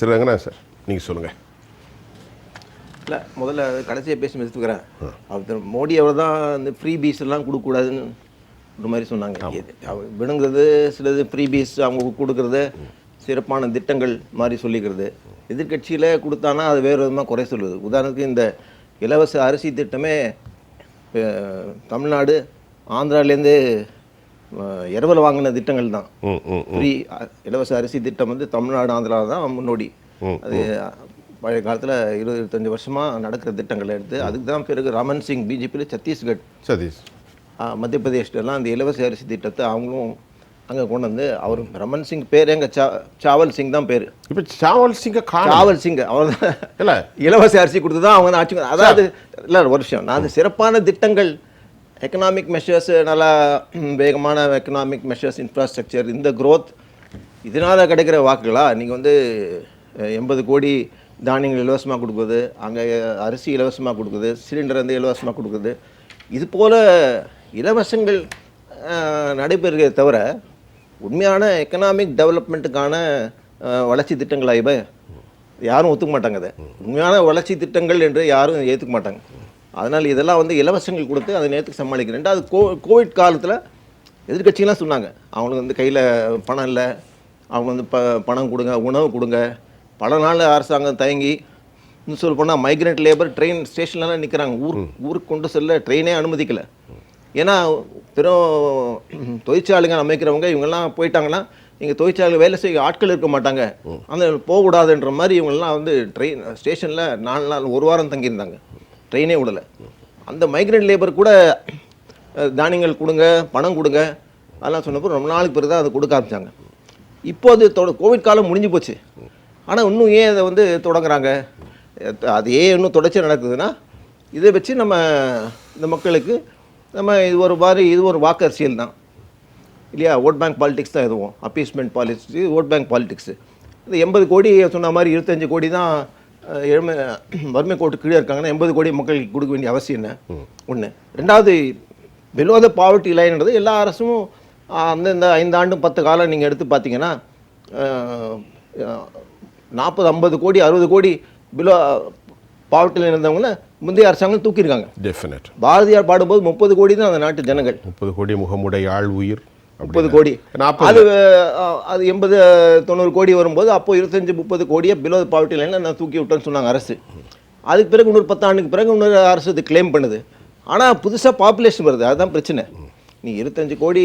Ranganath sir நீங்கள் சொல்லுங்கள் இல்லை முதல்ல கடைசியாக பேசி முடிச்சுக்கிறேன். அவர் மோடி அவர் தான் இந்த ஃப்ரீ பீஸ் எல்லாம் கொடுக்கக்கூடாதுன்னு ஒரு மாதிரி சொன்னாங்க. அவர் விடுங்கிறது சிலது ஃப்ரீ பீஸ் அவங்க கொடுக்கறது சிறப்பான திட்டங்கள் மாதிரி சொல்லிக்கிறது. எதிர்க்கட்சியில் கொடுத்தானா அது வேறு விதமாக குறை சொல்லுது. உதாரணத்துக்கு இந்த இலவச அரிசி திட்டமே தமிழ்நாடு ஆந்திராலேருந்து இரவல் வாங்கின திட்டங்கள் தான். ஃப்ரீ இலவச அரிசி திட்டம் வந்து தமிழ்நாடு ஆந்திரா தான் முன்னோடி. அது பழைய காலத்தில் இருபது இருபத்தஞ்சு வருஷமாக நடக்கிற திட்டங்களை எடுத்து அதுக்கு தான் பிறகு ரமன் சிங் பிஜேபியில் சத்தீஸ்கட் சதீஷ். மத்திய பிரதேஷ்டெல்லாம் அந்த இலவச அரிசி திட்டத்தை அவங்களும் அங்கே கொண்டு வந்து அவர் ரமன் சிங் பேர் எங்க சா சாவல் சிங் தான் பேர். இப்போ சாவல் சிங்க சாவல் சிங் அவர் தான் இல்லை. இலவச அரிசி கொடுத்து தான் அவங்க ஆட்சி அதாவது இல்லை ஒரு விஷயம் நான் சிறப்பான திட்டங்கள் எக்கனாமிக் மெஷர்ஸ் eh, நல்லா வேகமான எக்கனாமிக் மெஷர்ஸ் இன்ஃப்ராஸ்ட்ரக்சர் இந்த க்ரோத் இதனால் கிடைக்கிற வாக்குகளா? நீங்கள் வந்து எண்பது கோடி தானியங்கள் இலவசமாக கொடுக்குறது அங்கே அரிசி இலவசமாக கொடுக்குது. சிலிண்டர் வந்து இலவசமாக கொடுக்குது. இது போல் இலவசங்கள் அஹ், நடைபெறுகிறதே தவிர உண்மையான எக்கனாமிக் டெவலப்மெண்ட்டுக்கான வளர்ச்சி திட்டங்களாக இவை யாரும் ஒத்துக்க மாட்டாங்க அதை. உண்மையான வளர்ச்சி திட்டங்கள் என்று யாரும் ஏற்றுக்க மாட்டாங்க. அதனால் இதெல்லாம் வந்து இலவசங்கள் கொடுத்து அதை நேரத்துக்கு சமாளிக்கிறேன். ரெண்டாவது கோ கோவிட் காலத்தில் எதிர்க்கட்சிகள்லாம் சொன்னாங்க. அவங்களுக்கு வந்து கையில் பணம் இல்லை. அவங்க வந்து ப பணம் கொடுங்க உணவு கொடுங்க. பல நாள் அரசாங்கம் தயங்கி இன்னும் சொல்ல போனால் மைக்ரேட் லேபர் ட்ரெயின் ஸ்டேஷன்லலாம் நிற்கிறாங்க ஊர் ஊருக்கு கொண்டு செல்ல ட்ரெயினே அனுமதிக்கலை. ஏன்னா பெரும் தொழிற்சாலைங்க அமைக்கிறவங்க இவங்கெல்லாம் போயிட்டாங்கன்னா இங்கே தொழிற்சாலை வேலை செய்ய ஆட்கள் இருக்க மாட்டாங்க. அந்த போகக்கூடாதுன்ற மாதிரி இவங்கெல்லாம் வந்து ட்ரெயின் ஸ்டேஷனில் நாலு நாள் ஒரு வாரம் தங்கியிருந்தாங்க. ட்ரெயினே விடலை. அந்த மைக்ரெண்ட் லேபர் கூட தானியங்கள் கொடுங்க பணம் கொடுங்க அதெல்லாம் சொன்னப்போ ரொம்ப நாளுக்கு பிறகு தான் அதை கொடுக்க ஆரம்பித்தாங்க இப்போ அது தொட கோவிட் காலம் முடிஞ்சு போச்சு. ஆனால் இன்னும் ஏன் அதை வந்து தொடங்குறாங்க? அது ஏன் இன்னும் தொடர்ச்சி நடக்குதுன்னா இதை வச்சு நம்ம இந்த மக்களுக்கு நம்ம இது ஒரு மாதிரி இது ஒரு வாக்கு அரசியல் தான். இல்லையா? ஓட் பேங்க் பாலிடிக்ஸ் தான் எதுவும் appeasement politics vote bank politics இந்த எண்பது கோடி சொன்ன மாதிரி இருபத்தஞ்சு கோடி தான் ஏழ்மை வறுமை கோட்டு கீழே இருக்காங்கன்னா எண்பது கோடி மக்களுக்கு கொடுக்க வேண்டிய அவசியம் என்ன? ஒன்று ரெண்டாவது below the பாவர்ட்டி லைன்ன்றது எல்லா அரசும் அஹ், அந்தந்த ஐந்து ஆண்டு பத்து காலம் நீங்கள் எடுத்து பார்த்தீங்கன்னா நாற்பது ஐம்பது கோடி அறுபது கோடி பிலோ பாவர்ட்டி லைன் இருந்தவங்கள முந்தைய அரசாங்கம் தூக்கியிருக்காங்க. டெஃபினட் பாரதியார் பாடும்போது முப்பது கோடி தான் அந்த நாட்டு ஜனங்கள். முப்பது கோடி முகமுடைய ஆள் உயிர். முப்பது கோடி. அது அது எண்பது தொண்ணூறு கோடி வரும்போது அப்போ இருபத்தஞ்சு முப்பது கோடியை பிலோ பாவர்ட்டி லைனில் நான் தூக்கி விட்டேன்னு சொன்னாங்க அரசு. அதுக்கு பிறகு இன்னொரு பத்தாண்டுக்கு பிறகு இன்னொரு அரசு இது கிளைம் பண்ணுது. ஆனால் புதுசாக பாப்புலேஷன் வருது. அதுதான் பிரச்சனை. நீ இருபத்தஞ்சு கோடி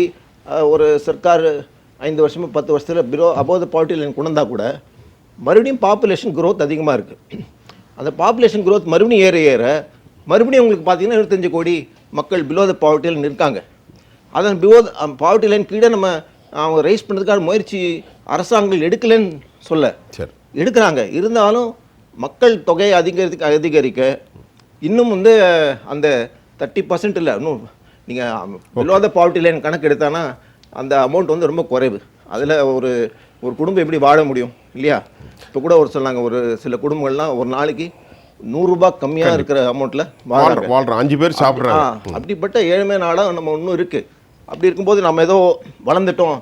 ஒரு சர்க்கார் ஐந்து வருஷமோ பத்து வருஷத்தில் below above the poverty line கொண்டு கூட மறுபடியும் பாப்புலேஷன் growth அதிகமாக இருக்குது அந்த பாப்புலேஷன் growth மறுபடியும் ஏற ஏற மறுபடியும் உங்களுக்கு பார்த்தீங்கன்னா இருபத்தஞ்சு கோடி மக்கள் பிலோ த பாவர்ட்டி லைன் இருக்காங்க. அதன் பிலோ பாவர்ட்டி லைன் கீழே நம்ம அவங்க ரைஸ் பண்ணுறதுக்கான முயற்சி அரசாங்கங்கள் எடுக்கலைன்னு சொல்ல. சரி. எடுக்கிறாங்க. இருந்தாலும் மக்கள் தொகையை அதிகரிக்க அதிகரிக்க இன்னும் வந்து அந்த தேர்ட்டி பர்சன்ட் இல்லை இன்னும் நீங்கள் பிலோ த பாவர்ட்டி லைன் கணக்கு எடுத்தானா அந்த அமௌண்ட் வந்து ரொம்ப குறைவு. அதில் ஒரு ஒரு குடும்பம் எப்படி வாழ முடியும் இல்லையா? இப்போ கூட ஒரு சொன்னாங்க ஒரு சில குடும்பங்கள்லாம் ஒரு நாளைக்கு நூறுரூபா கம்மியாக இருக்கிற அமௌண்ட்டில் வாழ்ற வாழ்றோம் அஞ்சு பேர் சாப்பிட்றாங்க. அப்படிப்பட்ட ஏழ்மை நாடாக நம்ம இன்னும் இருக்கு. அப்படி இருக்கும்போது நம்ம ஏதோ வளர்ந்துட்டோம்.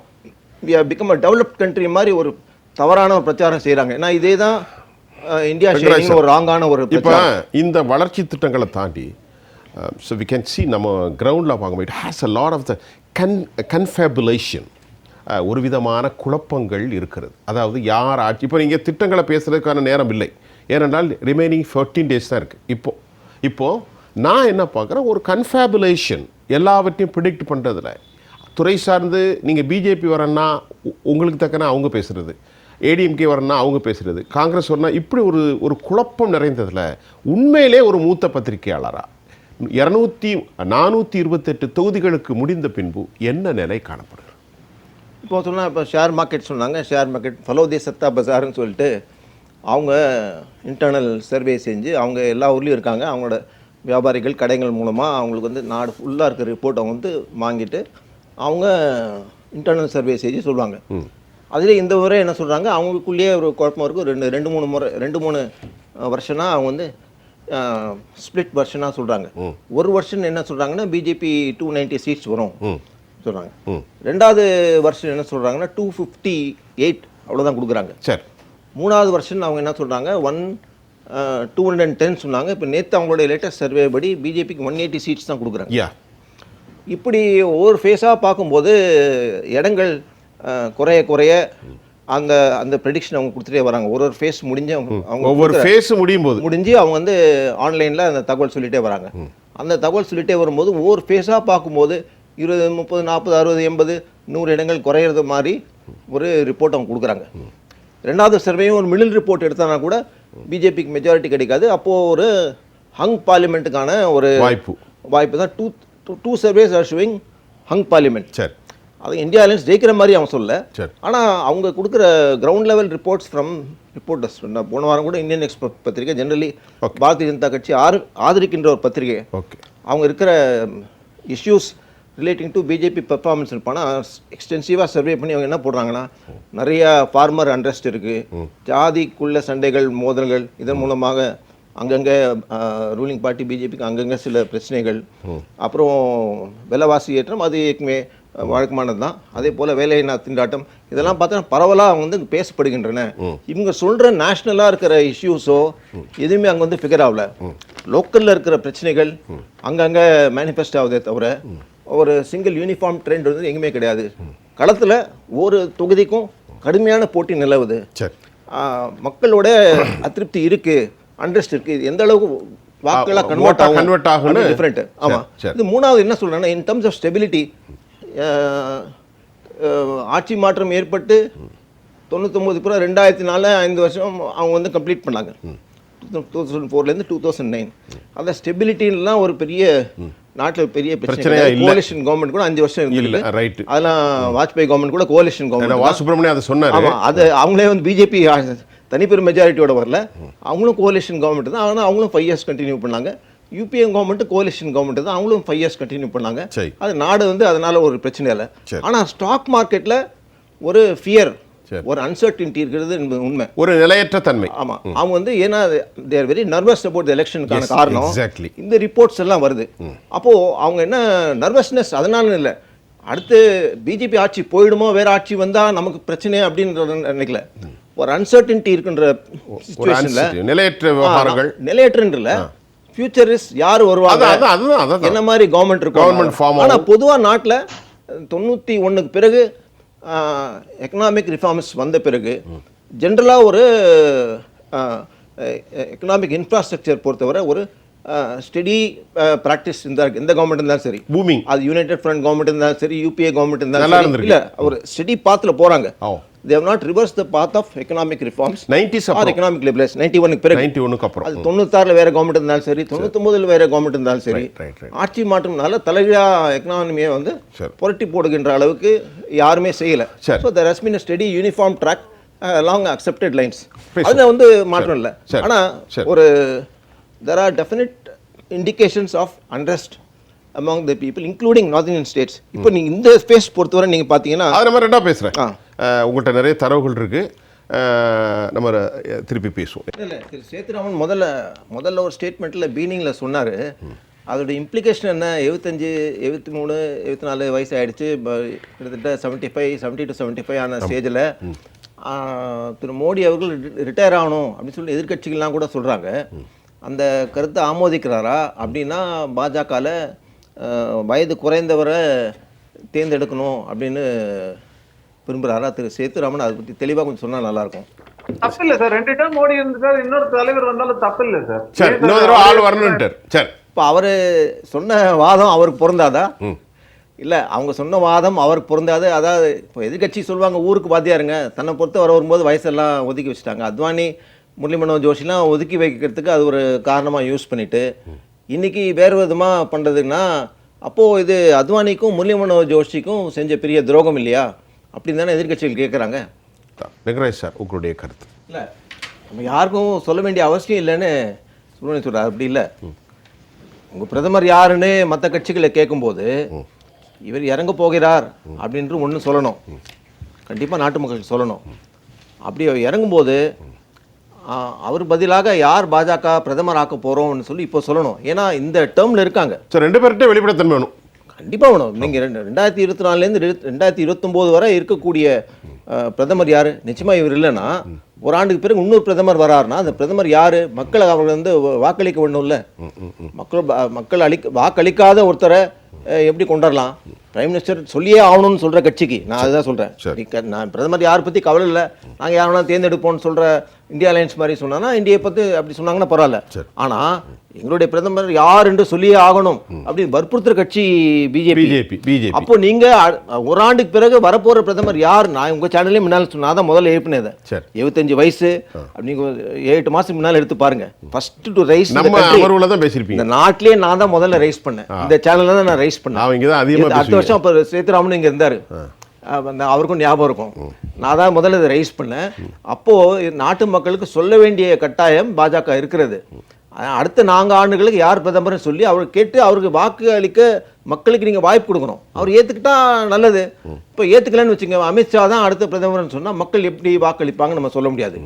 பிகம் அ டெவலப்ட் கண்ட்ரி மாதிரி ஒரு தவறான ஒரு பிரச்சாரம் செய்கிறாங்க ஏன்னா இதே தான் இந்தியா ஒரு ராங்கான ஒரு இப்போ. இந்த வளர்ச்சி திட்டங்களை தாண்டி ஸோ வி கேன் see நம்ம கிரவுண்டில் பார்க்கும்போது it has a lot of the con confabulation ஒரு விதமான குழப்பங்கள் இருக்கிறது. அதாவது யார் ஆட்சி இப்போ நீங்கள் திட்டங்களை பேசுறதுக்கான நேரம் இல்லை. ஏனென்றால் ரிமைனிங் 14 டேஸ் தான் இருக்குது இப்போ இப்போது நான் என்ன பார்க்குறேன் ஒரு கன்ஃபேபுலேஷன் எல்லாவற்றையும் ப்ரிடிக்ட் பண்ணுறதுல துறை சார்ந்து நீங்கள் பிஜேபி வரேன்னா உ- உங்களுக்கு தக்கன அவங்க பேசுகிறது ஏடிஎம்கே வரேன்னா அவங்க பேசுகிறது காங்கிரஸ் வரனா இப்படி ஒரு ஒரு குழப்பம் நிறைந்ததில் உண்மையிலே ஒரு மூத்த பத்திரிகையாளராக இரநூத்தி நானூற்றி இருபத்தெட்டு தொகுதிகளுக்கு முடிந்த பின்பு என்ன நிலை காணப்படுது இப்போ சொன்னால் இப்போ ஷேர் மார்க்கெட் சொன்னாங்க. ஷேர் மார்க்கெட் ஃபலோதே சத்தா பஜார்னு சொல்லிட்டு அவங்க இன்டர்னல் சர்வே செஞ்சு அவங்க எல்லா ஊர்லேயும் இருக்காங்க. அவங்களோட வியாபாரிகள் கடைகள் மூலமாக அவங்களுக்கு வந்து நாடு ஃபுல்லாக இருக்கிற ரிப்போர்ட் அவங்க வந்து வாங்கிட்டு அவங்க இன்டர்னல் சர்வே செஞ்சு சொல்லுவாங்க. அதில் இந்த முறை என்ன சொல்கிறாங்க அவங்களுக்குள்ளேயே ஒரு குழப்பம் இருக்கும். ரெண்டு ரெண்டு மூணு முறை ரெண்டு மூணு வருஷனாக அவங்க வந்து ஸ்பிளிட் வருஷனாக சொல்கிறாங்க ஒரு வருஷம் என்ன சொல்கிறாங்கன்னா பிஜேபி டூ நைன்ட்டி சீட்ஸ் வரும். சொல்கிறாங்க ரெண்டாவது வருஷம் என்ன சொல்கிறாங்கன்னா டூ ஃபிஃப்டி எயிட் அவ்வளோதான் கொடுக்குறாங்க. சரி. மூணாவது வருஷன் அவங்க என்ன சொல்கிறாங்க one two hundred and ten சொன்னாங்க. இப்போ நேற்று அவங்களுடைய லேட்டஸ்ட் சர்வே படி பிஜேபிக்கு ஒன் எயிட்டி சீட்ஸ் தான் கொடுக்குறாங்க. யா இப்படி ஒவ்வொரு ஃபேஸாக பார்க்கும்போது இடங்கள் குறைய குறைய அந்த அந்த ப்ரெடிக்ஷன் அவங்க கொடுத்துட்டே வராங்க. ஒரு ஒரு ஃபேஸ் முடிஞ்சு அவங்க அவங்க ஒவ்வொரு ஃபேஸ் முடியும் போது முடிஞ்சு அவங்க வந்து ஆன்லைனில் அந்த தகவல் சொல்லிட்டே வராங்க. அந்த தகவல் சொல்லிட்டே வரும்போது ஒவ்வொரு ஃபேஸாக பார்க்கும்போது இருபது முப்பது நாற்பது அறுபது எண்பது நூறு இடங்கள் குறையிறது மாதிரி ஒரு ரிப்போர்ட் அவங்க கொடுக்குறாங்க. ரெண்டாவது சர்வேயும் ஒரு மிடில் ரிப்போர்ட் எடுத்தானா கூட பிஜேபிக்கு மெஜாரிட்டி கிடைக்காது. அப்போது ஒரு ஹங் பார்லிமெண்ட்டுக்கான ஒரு வாய்ப்பு. வாய்ப்பு தான். Two two surveys are showing hung parliament சரி. அது இந்தியா அலையன்ஸ் ஜெயிக்கிற மாதிரி அவன் சொல்ல சரி. ஆனால் அவங்க கொடுக்குற ground level reports from reporters நான் போன வாரம் கூட இந்தியன் எக்ஸ்பிரஸ் பத்திரிகை ஜெனரலி பாரதிய ஜனதா கட்சி ஆதரிக்கின்ற ஒரு பத்திரிகை. ஓகே அவங்க இருக்கிற issues relating to BJP performance இருப்பானா எக்ஸ்டென்சிவாக சர்வே பண்ணி அவங்க என்ன போடுறாங்கன்னா நிறைய ஃபார்மர் அண்ட்ரஸ்ட் இருக்குது ஜாதிக்குள்ள சண்டைகள் மோதல்கள் இதன் மூலமாக அங்கங்கே ரூலிங் பார்ட்டி பிஜேபிக்கு அங்கங்கே சில பிரச்சனைகள். அப்புறம் விலைவாசி ஏற்றம் அது ஏற்கனவே வழக்கமானது தான். அதே போல் வேலையினா திண்டாட்டம் இதெல்லாம் பார்த்தா பரவலாக அவங்க வந்து பேசப்படுகின்றன. இவங்க சொல்கிற நேஷ்னலாக இருக்கிற இஷ்யூஸோ எதுவுமே அங்கே வந்து ஃபிகர் ஆகல. லோக்கலில் இருக்கிற பிரச்சனைகள் அங்கங்கே மேனிஃபெஸ்ட் ஆகுதே தவிர ஒரு சிங்கிள் யூனிஃபார்ம் ட்ரெண்ட் வந்து எங்கேயுமே கிடையாது களத்தில் ஒரு தொகுதிக்கும் கடுமையான போட்டி நிலவுது மக்களோட அதிருப்தி இருக்கு அண்ட்ரஸ்ட் இருக்கு இது எந்த அளவுக்கு வாக்குகளா ஆ, கன்வெர்ட் ஆகும் convert ஆகும்னு- டிஃப்ரெண்ட் ஆமா சரி. இது மூணாவது என்ன சொல்றேன்னா இன் டர்ம்ஸ் ஆஃப் ஸ்டெபிலிட்டி ஆட்சி மாற்றம் ஏற்பட்டு தொண்ணூத்தொம்பது பிறகு ரெண்டாயிரத்தி நாலு ஐந்து வருஷம் அவங்க வந்து கம்ப்ளீட் பண்ணாங்க டூ தௌசண்ட் ஃபோர்லேருந்து டூ தௌசண்ட் நைன் அந்த ஸ்டெபிலிட்டின்லாம் ஒரு பெரிய நாட்டில் பெரிய பிரச்சனையா. கோலிஷன் கவர்மெண்ட் கூட அஞ்சு வருஷம் இல்ல ரைட்டு அதெல்லாம் வாஜ்பாய் கவர்மெண்ட் கூட கோலிஷன் கவர்மெண்ட் வா சுப்பிரமணியம் அதை சொன்னாரு. அது அவங்களே வந்து பிஜேபி தனிப்பெரும் மெஜாரிட்டியோட வரல. அவங்களும் கோலிஷன் கவர்மெண்ட் தான். ஆனால் அவங்களும் ஃபைவ் இயர்ஸ் கண்டினியூ பண்ணாங்க. யூபிஎம் கவர்மெண்ட் கோலிஷன் கவர்மெண்ட் தான். அவங்களும் ஃபைவ் இயர்ஸ் கண்டினியூ பண்ணாங்க. அது நாடு வந்து அதனால ஒரு பிரச்சனை இல்லை. சரி. ஆனா ஸ்டாக் மார்க்கெட்ல ஒரு ஃபியர். ஒரு அன்சர்டினிட்டி இருக்கிறது என்பது உண்மை. ஒரு நிலையற்ற தன்மை. ஆமா. அவங்க வந்து ஏன்னா தேர் வெரி நர்வஸ் அபவுட் எலெக்ஷனுக்கான காரணம். இந்த ரிப்போர்ட்ஸ் எல்லாம் வருது. அப்போ அவங்க என்ன நர்வஸ்னஸ் அதனால இல்லை. அடுத்து பிஜேபி ஆட்சி போயிடுமோ? வேற ஆட்சி வந்தா நமக்கு பிரச்சனை அப்படின்னு நினைக்கல. ஒரு அன்சர்டினிட்டி இருக்கின்ற நிலையற்ற விவகாரங்கள். நிலையற்றன்றல ஃபியூச்சர் இஸ் யார் வருவாங்க? என்ன மாதிரி கவர்மெண்ட் இருக்கும்? Government form ஆனா பொதுவா நாட்டுல பிறகு எக்கனாமிக் ரிஃபார்ம்ஸ் வந்த பிறகு ஜென்ரலா ஒரு எக்கனாமிக் இன்ஃப்ராஸ்ட்ரக்சர் பொறுத்தவரை ஒரு ஸ்டெடி ப்ராக்டிஸ் இந்த எந்த கவர்மெண்ட் இருந்தாலும் சரி. பூமிங் அது யுனைடெட் ஃப்ரண்ட் கவர்மெண்ட் இருந்தாலும் சரி யூபிஏ கவர்மெண்ட் இருந்தாலும். இல்ல ஒரு ஸ்டெடி பாத்துல போறாங்க. ஓ they've not reverse the path of economic reforms nineties or economic liberals ninety ஒனுக்கு பிறகு நைன்டி ஒன்றுக்கு அப்புறம் அது தொண்ணூத்தாறுல வேற கவர்மெண்ட் இருந்தாலும் சரி தொண்ணூத்தொன்பதுல வேற கவர்மெண்ட் இருந்தாலும் சரி. ஆட்சி மாற்றம்னால தலைகீழா எக்கனாமியை வந்து. புரட்டி போடுகின்ற அளவுக்கு யாருமே செய்யல. So there has been steady uniform track long accepted lines. அதுல வந்து மாற்றம் இல்லை சரி. ஆனா சரி. ஒரு there are definite indications of untrust among the people including North Indian states இப்போ நீங்க இந்த ஸ்பேஸ் பொறுத்தவரை நீங்க பார்த்தீங்கன்னா அது நம்ம ரெண்டா பேசுகிறேன். உங்கள்கிட்ட நிறைய தரவுகள் இருக்கு. அஹ், நம்ம திருப்பி பேசுவோம். இல்ல இல்ல திரு சேத்துராமன் முதல்ல முதல்ல ஒரு ஸ்டேட்மெண்ட்ல பீனிங்ல சொன்னாரு. அதோட இம்ப்ளிகேஷன் என்ன? எழுபத்தஞ்சு எழுபத்தி மூணு எழுபத்தி நாலு வயசு ஆயிடுச்சு ப- கிட்டத்தட்ட seventy five seventy to seventy five ஆன ஸ்டேஜில் திரு மோடி அவர்கள் ரிட்டையர் ஆகணும் அப்படின்னு சொல்லி எதிர்க்கட்சிகள்லாம் கூட சொல்றாங்க. அந்த கருத்தை ஆமோதிக்கிறாரா அப்படின்னா பாஜகவில் வயது குறைந்தவரை தேர்ந்தெடுக்கணும் அப்படின்னு விரும்புகிறாரா திரு சேத்துராமன் அதை பற்றி தெளிவாக கொஞ்சம் சொன்னால் நல்லாயிருக்கும். தப்பு இல்ல சார். ரெண்டு டைம் மோடி இருந்துட்டாரு இன்னொரு தலைவர் வந்தாலும் தப்பு இல்ல சார் சரி இன்னொரு தடவை ஆள் வரணுன்ட்டார் சரி. இப்போ அவர் சொன்ன வாதம் அவருக்கு பொருந்தாதா. இல்லை அவங்க சொன்ன வாதம் அவருக்கு பொருந்தாது. அதாவது இப்போ எதிர்க்கட்சி சொல்லுவாங்க ஊருக்கு பாத்தியாருங்க தன்னை பொறுத்த வர வரும்போது வயசெல்லாம் ஒதுக்கி வச்சுட்டாங்க. அத்வானி முரளி மனோகர் ஜோஷிலாம் ஒதுக்கி வைக்கிறதுக்கு அது ஒரு காரணமாக யூஸ் பண்ணிட்டு இன்னைக்கு வேறு விதமாக பண்ணுறதுன்னா அப்போது இது அத்வானிக்கும் முரளி மனோகர் ஜோஷிக்கும் செஞ்ச பெரிய துரோகம் இல்லையா? அப்படின்னு தானே எதிர்க்கட்சிகள் கேட்குறாங்க வெங்கடேஷ் சார் உங்களுடைய கருத்து. இல்லை நம்ம யாருக்கும் சொல்ல வேண்டிய அவசியம் இல்லைன்னு சுப்பிரமணியம் சொல்கிறார் அப்படி இல்லை. உங்கள் பிரதமர் யாருன்னு மற்ற கட்சிகளை கேட்கும்போது இவர் இறங்க போகிறார் அப்படின்ட்டு ஒன்று சொல்லணும். கண்டிப்பாக நாட்டு மக்களுக்கு சொல்லணும். அப்படி அவர் இறங்கும்போது அவர் பதிலாக யார் பாஜக பிரதமர் ஆக்க போகிறோம்னு சொல்லி இப்போ சொல்லணும். ஏன்னா இந்த டேர்மில் இருக்காங்க. சார் ரெண்டு பேர்கிட்ட வெளிப்படைத்தன்மை வேணும். கண்டிப்பா வேணும். நீங்க ரெண்டு ரெண்டாயிரத்தி இருபத்தி நாலுலேருந்து ரெண்டாயிரத்தி இருபத்தொம்போது வரை இருக்கக்கூடிய பிரதமர் யாரு? நிச்சயமா இவர் இல்லைன்னா ஒரு ஆண்டுக்கு பிறகு இன்னொரு பிரதமர் வராருன்னா அந்த பிரதமர் யாரு? மக்களை அவர்கள் வந்து வாக்களிக்க வேண்டும்ல மக்கள் ப- மக்கள் அளிக்க வாக்களிக்காத ஒருத்தரை எப்படி கொண்டாடலாம்? பிரைம் மினிஸ்டர் சொல்லியே ஆகணும்னு சொல்ற கட்சிக்கு. நான் அதுதான் க- நான் பிரதமர் யாரை பத்தி கவலை இல்லை. நாங்க யாரெல்லாம் தேர்ந்தெடுப்போம்னு சொல்ற இந்தியா அலையன்ஸ் மாதிரி சொன்னா இந்தியை பத்தி அப்படி சொன்னாங்கன்னா பரவாயில்ல. ஆனா எங்களுடைய பிரதமர் யார் என்று சொல்லியே ஆகணும் அப்படி வற்புறுத்துற கட்சி பிஜேபி பிஜேபி பிஜேபி அப்போ நீங்க ஒரு ஆண்டுக்கு பிறகு வரப்போற பிரதமர் யார்? நான் உங்க சேனல்லே முன்னால் சொன்னா தான் முதல்ல எழுப்பினேன் சரி. எழுபத்தஞ்சு வயசு. நீங்க எட்டு மாசம் முன்னால் எடுத்து பாருங்க. ஃபர்ஸ்ட் டு ரைஸ் நம்ம அமர்வுல தான் பேசியிருப்பீங்க. இந்த நாட்டிலேயே நான் தான் முதல்ல ரைஸ் பண்ணேன். இந்த சேனல்ல தான் நான் ரைஸ் பண்ணேன். இங்க தான் அதிகமா இது அடுத்த வருஷம் அப்போ சேத்துராமன் இங்க இருந்தாரு. அவருக்கும் ஞாபகம் இருக்கும். நான் தான் முதல்ல இதை ரைஸ் பண்ணேன். அப்போது நாட்டு மக்களுக்கு சொல்ல வேண்டிய கட்டாயம் பாஜக இருக்கிறது. அடுத்த நான்கு ஆண்டுகளுக்கு யார் பிரதமர்னு சொல்லி அவர் கேட்டு அவருக்கு வாக்கு அளிக்க மக்களுக்கு நீங்கள் வாய்ப்பு கொடுக்கணும். அவர் ஏற்றுக்கிட்டா நல்லது. இப்போ ஏற்றுக்கலன்னு வச்சுங்க அமித்ஷா தான் அடுத்த பிரதமர்னு சொன்னால் மக்கள் எப்படி வாக்களிப்பாங்கன்னு நம்ம சொல்ல முடியாது.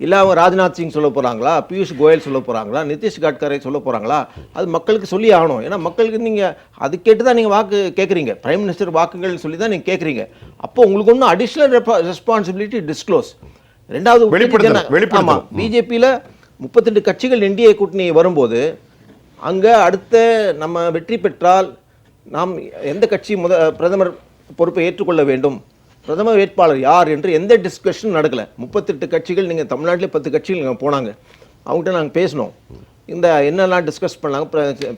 இல்ல அவங்க ராஜ்நாத் சிங் சொல்ல போறாங்களா? பியூஷ் கோயல் சொல்ல போறாங்களா? நிதிஷ் கட்கரி சொல்ல போறாங்களா? அது மக்களுக்கு சொல்லி ஆகணும். ஏன்னா மக்களுக்கு நீங்க அது கேட்டு தான் நீங்க வாக்கு கேட்குறீங்க பிரைம் மினிஸ்டர் வாக்குகள் சொல்லி தான் நீங்க கேட்குறீங்க அப்போ உங்களுக்கு ஒன்றும் அடிஷ்னல் ரெஸ்பான்சிபிலிட்டி டிஸ்க்ளோஸ் ரெண்டாவது வெளிப்படுத்தல், வெளிப்படுத்தல். ஆமா பிஜேபியில் முப்பத்தெட்டு கட்சிகள் என்டிஏ கூட்டணி வரும்போது அங்க அடுத்த நம்ம வெற்றி பெற்றால் நாம் எந்த கட்சி முத பிரதமர் பொறுப்பை ஏற்றுக்கொள்ள வேண்டும்? பிரதமர் வேட்பாளர் யார் என்று எந்த டிஸ்கஷன் நடக்கல. முப்பத்தெட்டு கட்சிகள் நீங்க தமிழ்நாட்டிலே பத்து கட்சிகள் இங்க போனாங்க. அவங்ககிட்ட நாங்கள் பேசினோம். இந்த என்னெல்லாம் டிஸ்கஸ் பண்ணாங்க?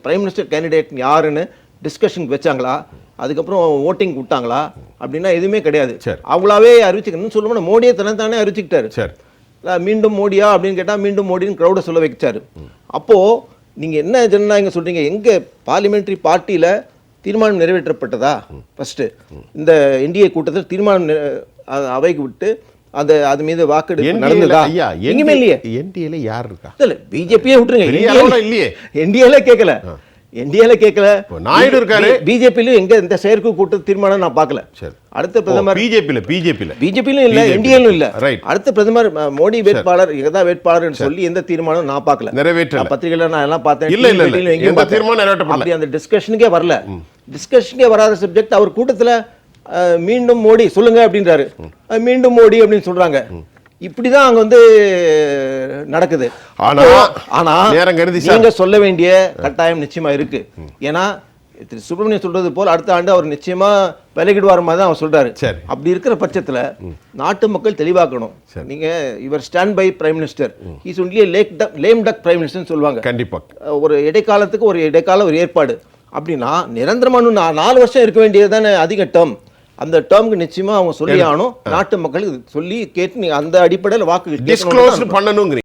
பிரைம் மினிஸ்டர் கேண்டிடேட் யாருன்னு டிஸ்கஷனுக்கு வச்சாங்களா? அதுக்கப்புறம் ஓட்டிங் விட்டாங்களா அப்படின்னா எதுவுமே கிடையாது. சரி. அவங்களாவே அறிவிச்சுக்கணும்னு சொல்லணும்னா மோடியை தனத்தானே அறிவிச்சுக்கிட்டாரு. சரி. இல்ல, மீண்டும் மோடியா அப்படின்னு கேட்டா மீண்டும் மோடின்னு க்ரௌடை சொல்ல வச்சாரு. அப்போ நீங்க என்ன ஜனநாயகம் சொல்றீங்க? எங்க பார்லிமெண்டரி பார்ட்டியில தீர்மானம் நிறைவேற்றப்பட்டதா? ஃபர்ஸ்ட் இந்த என்டிஏ கூட்டத்தில் தீர்மானம் அவைக்கு விட்டு அந்த அது மீது வாக்கெடுப்பு நடந்ததா? ஐயா எங்கேயுமே இல்லையே. என்டிஏல யார் இருக்கா? இல்ல பிஜேபியே விட்டுருங்க. இல்லையே. என்டிஏல கேட்கல என்டிஏல கேட்கல நாயுடு இருக்காரு. பிஜேபியிலும் எங்க இந்த செயற்கை கூட்ட தீர்மானம் நான் பார்க்கல. சரி. அடுத்த பிரதமர் பிஜேபியில பிஜேபியில பிஜேபியிலும் இல்ல. என்டிஏலும் இல்ல. அடுத்த பிரதமர் மோடி வேட்பாளர் எதா வேட்பாளர் சொல்லி எந்த தீர்மானம் நான் பார்க்கல. நிறைவேற்றல. நான் பத்திரிகையில நான் எல்லாம் பார்த்தேன் இல்ல, இல்ல, பார்த்தேன். தீர்மானம். அப்படி அந்த டிஸ்கஷனுக்கே வரல. டிஸ்கஷனுக்கே வராத சப்ஜெக்ட் அவர் கூட்டத்துல மீண்டும் மோடி சொல்லுங்க அப்படின்றாரு. மீண்டும் மோடி அப்படின்னு சொல்றாங்க. இப்படிதான் அங்க வந்து நடக்குது. ஆனா, அப்போ- ஆனா நேரம் கருதி சார். நீங்க சொல்ல வேண்டிய கட்டாயம் நிச்சயமா இருக்கு. ஏன்னா திரு சுப்பிரமணியம் சொல்றது போல் அடுத்த ஆண்டு அவர் நிச்சயமா விலகிடுவார் மாதிரி தான் அவர் சொல்றாரு. சரி. அப்படி இருக்கிற பட்சத்துல நாட்டு மக்கள் தெளிவாக்கணும். நீங்க இவர் stand by prime minister is only lame duck lame duck prime மினிஸ்டர்னு சொல்லுவாங்க. கண்டிப்பா. அஹ் ஒரு இடைக்காலத்துக்கு ஒரு இடைக்கால ஒரு ஏற்பாடு. அப்படின்னா நிரந்தரமான நாலு வருஷம் இருக்க வேண்டியது தானே அதிக டேர்ம் அந்த டேர்முக்கு நிச்சயமா அவங்க சொல்லி ஆகணும். நாட்டு மக்களுக்கு சொல்லி கேட்டு அந்த அடிப்படையில் வாக்கு டிஸ்க்ளோஸ் பண்ணணுங்கிறீங்க.